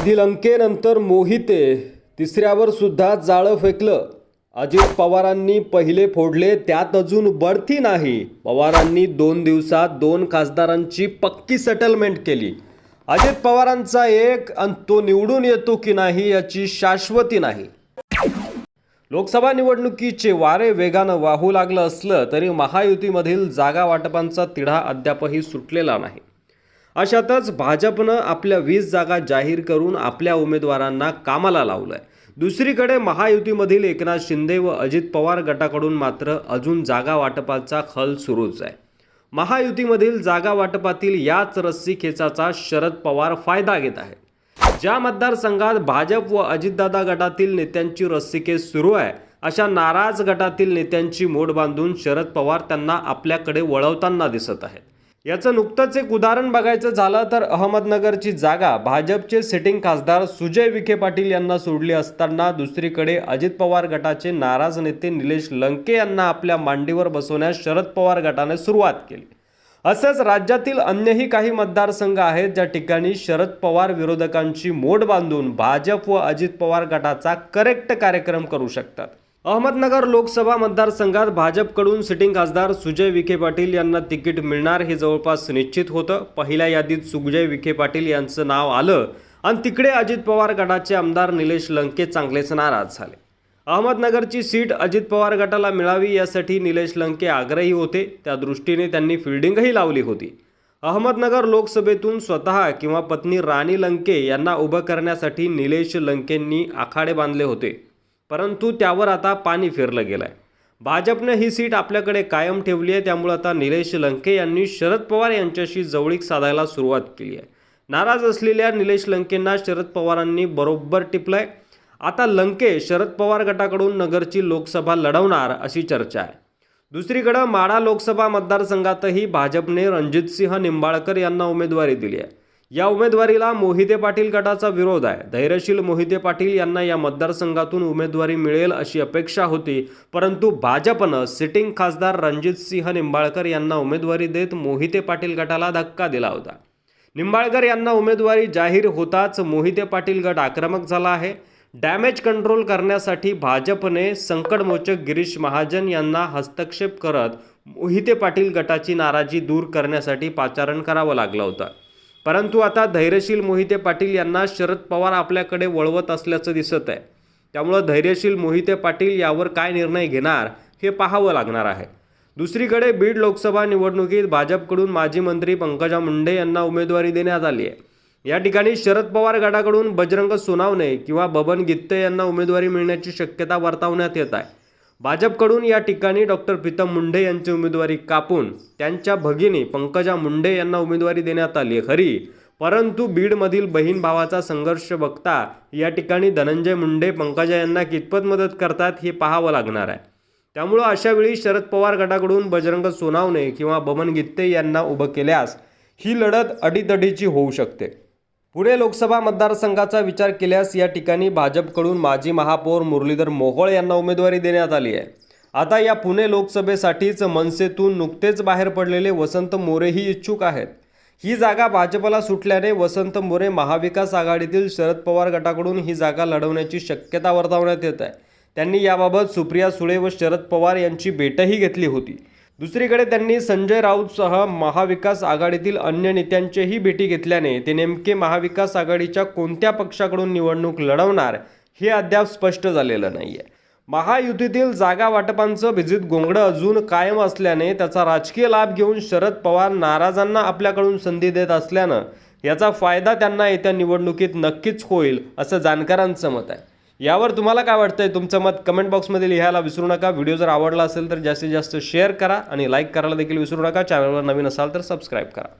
आधी लंकेनंतर मोहिते तिसऱ्यावर सुद्धा जाळं फेकलं. अजित पवारांनी पहिले फोडले त्यात अजून बढती नाही. पवारांनी दोन दिवसात दोन खासदारांची पक्की सेटलमेंट केली. अजित पवारांचा एक आणि तो निवडून येतो की नाही याची शाश्वती नाही. लोकसभा निवडणुकीचे वारे वेगानं वाहू लागलं असलं तरी महायुतीमधील जागा वाटपांचा तिढा अद्यापही सुटलेला नाही. अशातच भाजपनं आपल्या वीस जागा जाहीर करून आपल्या उमेदवारांना कामाला लावलं आहे दुसरीकडे महायुतीमधील एकनाथ शिंदे व अजित पवार गटाकडून मात्र अजून जागा वाटपाचा खल सुरूच आहे. महायुतीमधील जागा वाटपातील याच रस्सी खेचाचा शरद पवार फायदा घेत आहेत ज्या मतदारसंघात भाजप व अजितदादा गटातील नेत्यांची रस्सीखेच सुरू आहे अशा नाराज गटातील नेत्यांची मोड बांधून शरद पवार त्यांना आपल्याकडे वळवताना दिसत आहेत. याचं नुकतंच एक उदाहरण बघायचं झालं तर अहमदनगरची जागा भाजपचे सिटिंग खासदार सुजय विखे पाटील यांना सोडली असताना दुसरीकडे अजित पवार गटाचे नाराज नेते निलेश लंके यांना आपल्या मांडीवर बसवण्यास शरद पवार गटाने सुरुवात केली. असंच राज्यातील अन्यही काही मतदारसंघ आहेत ज्या ठिकाणी शरद पवार विरोधकांची मोड बांधून भाजप व अजित पवार गटाचा करेक्ट कार्यक्रम करू शकतात. अहमदनगर लोकसभा मतदारसंघात भाजपकडून सिटिंग खासदार सुजय विखे पाटील यांना तिकीट मिळणार हे जवळपास निश्चित होतं. पहिल्या यादीत सुजय विखे पाटील यांचं नाव आलं आणि तिकडे अजित पवार गटाचे आमदार निलेश लंके चांगलेच नाराज झाले. अहमदनगरची सीट अजित पवार गटाला मिळावी यासाठी निलेश लंके आग्रही होते. त्या दृष्टीने त्यांनी फिल्डिंगही लावली होती. अहमदनगर लोकसभेतून स्वतः किंवा पत्नी राणी लंके यांना उभं करण्यासाठी निलेश लंकेंनी आखाडे बांधले होते. परंतु त्यावर आता पाणी फिरलं गेलं आहे भाजपनं ही सीट आपल्याकडे कायम ठेवली आहे त्यामुळे आता निलेश लंके यांनी शरद पवार यांच्याशी जवळीक साधायला सुरुवात केली आहे. नाराज असलेल्या निलेश लंकेंना शरद पवारांनी बरोबर टिपलंय. आता लंके शरद पवार गटाकडून नगरची लोकसभा लढवणार अशी चर्चा आहे. दुसरीकडं माढा लोकसभा मतदारसंघातही भाजपने रणजितसिंह निंबाळकर यांना उमेदवारी दिली आहे. या उमेदवारीला मोहिते पाटील गटाचा विरोध आहे. धैर्यशील मोहिते पाटील यांना या मतदारसंघातून उमेदवारी मिळेल अशी अपेक्षा होती. परंतु भाजपनं सिटिंग खासदार रणजितसिंह निंबाळकर यांना उमेदवारी देत मोहिते पाटील गटाला धक्का दिला होता. निंबाळकर यांना उमेदवारी जाहीर होताच मोहिते पाटील गट आक्रमक झाला आहे. डॅमेज कंट्रोल करण्यासाठी भाजपने संकटमोचक गिरीश महाजन यांना हस्तक्षेप करत मोहिते पाटील गटाची नाराजी दूर करण्यासाठी पाचारण करावं लागलं होतं. परंतु आता धैर्यशील मोहिते पाटील यांना शरद पवार आपल्याकडे वळवत असल्याचं दिसत आहे. त्यामुळं धैर्यशील मोहिते पाटील यावर काय निर्णय घेणार हे पाहावं लागणार आहे. दुसरीकडे बीड लोकसभा निवडणुकीत भाजपकडून माजी मंत्री पंकजा मुंडे यांना उमेदवारी देण्यात आली आहे. या ठिकाणी शरद पवार गटाकडून बजरंग सोनावणे किंवा बबन गित्ते यांना उमेदवारी मिळण्याची शक्यता वर्तवण्यात येत आहे. भाजपकडून या ठिकाणी डॉक्टर प्रीतम मुंडे यांची उमेदवारी कापून त्यांच्या भगिनी पंकजा मुंडे यांना उमेदवारी देण्यात आली आहे. खरी. परंतु बीडमधील बहीण भावाचा संघर्ष बघता या ठिकाणी धनंजय मुंडे पंकजा यांना कितपत मदत करतात हे पाहावं लागणार आहे. त्यामुळं अशावेळी शरद पवार गटाकडून बजरंग सोनावणे किंवा बमन गित्ते यांना उभं केल्यास ही लढत अडीतडीची होऊ शकते. पुणे लोकसभा मतदारसंघाचा विचार केल्यास या ठिकाणी भाजपकडून माजी महापौर मुरलीधर मोहोळ यांना उमेदवारी देण्यात आली आहे. आता या पुणे लोकसभेसाठीच मनसेतून नुकतेच बाहेर पडलेले वसंत मोरेही इच्छुक आहेत. ही जागा भाजपला सुटल्याने वसंत मोरे महाविकास आघाडीतील शरद पवार गटाकडून ही जागा लढवण्याची शक्यता वर्तवण्यात येत आहे. त्यांनी याबाबत सुप्रिया सुळे व शरद पवार यांची भेटही घेतली होती. दुसरीकडे त्यांनी संजय राऊतसह महाविकास आघाडीतील अन्य नेत्यांचेही भेटी घेतल्याने ते नेमके महाविकास आघाडीच्या कोणत्या पक्षाकडून निवडणूक लढवणार हे अद्याप स्पष्ट झालेलं नाही आहे महायुतीतील जागा वाटपांचं भिजित गोंगडं अजून कायम असल्याने त्याचा राजकीय लाभ घेऊन शरद पवार नाराजांना आपल्याकडून संधी देत असल्यानं याचा फायदा त्यांना येत्या निवडणुकीत नक्कीच होईल असं जाणकारांचं मत आहे. यावर तुम्हाला काय वाटतंय? तुमचं मत कमेंट बॉक्समध्ये लिहायला विसरू नका. व्हिडिओ जर आवडला असेल तर जास्तीत जास्त शेअर करा आणि लाईक करायला देखील विसरू नका. चॅनलवर नवीन असाल तर सबस्क्राईब करा.